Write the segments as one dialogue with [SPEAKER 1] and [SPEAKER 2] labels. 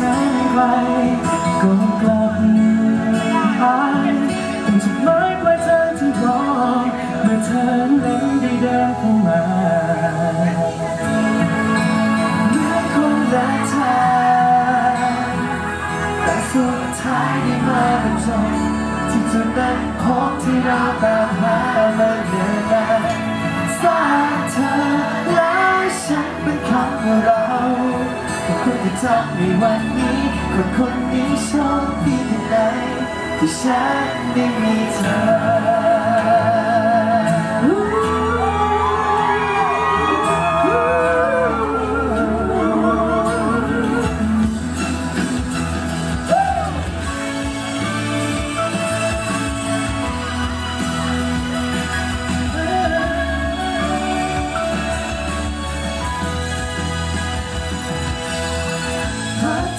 [SPEAKER 1] แสนไกลก็กลับหายเป็นจุดหมายปลายทางที่รอเมื่อเธอนั้นได้เดินเข้ามาเหมือนคนละทางแต่สุดท้ายได้มาบรรจบที่จุดนั้นพบที่เราตามหามาเนิ่นนานสร้างเธอแล้วฉันเป็นคำว่าเรา คุณที่ทำในวันนี้ คนคนนี้โชคดีเพียงใดที่ฉันได้มีเธอ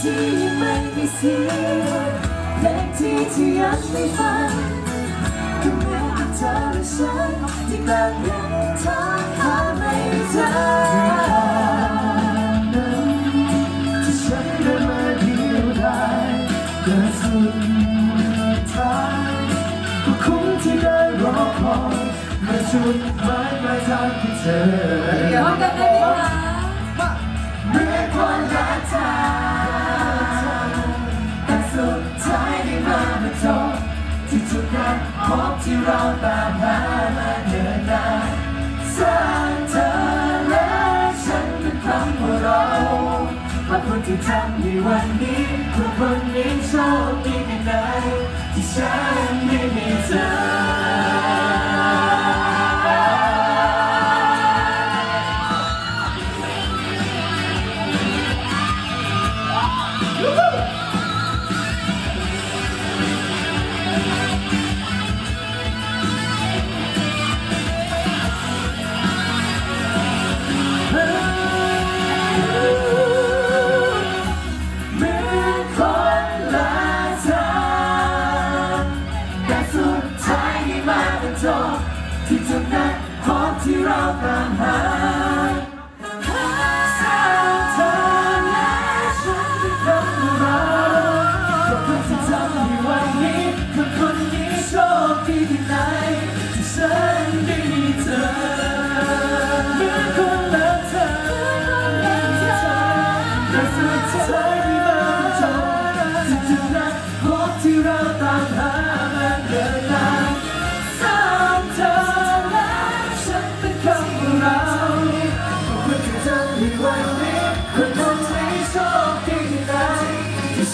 [SPEAKER 1] ที่ยังไม่มีเสียงเพลงที่ที่ยังไม่ฟังก็เมือนกับเธอและฉันที่กำลังเดินทางหาไม่เจอที่ฉันเดินมาเดียวดายเกิดสุดท้ายก็คงที่ได้รอคอยเมื่อจุดหมายปลายทางที่เธอ
[SPEAKER 2] พ
[SPEAKER 1] บที่เราตามหามาเดินนานสร้างเธอและฉันเป็นคำว่าเราขอบคุณที่ทำให้วันนี้คนคนนี้โชคดีแค่ไหนที่ฉันไม่มีเธอ ที่เ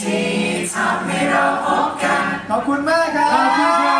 [SPEAKER 1] ที่ทำให้เราพบกัน
[SPEAKER 3] ขอบคุณมากครับ
[SPEAKER 1] ขอบคุณ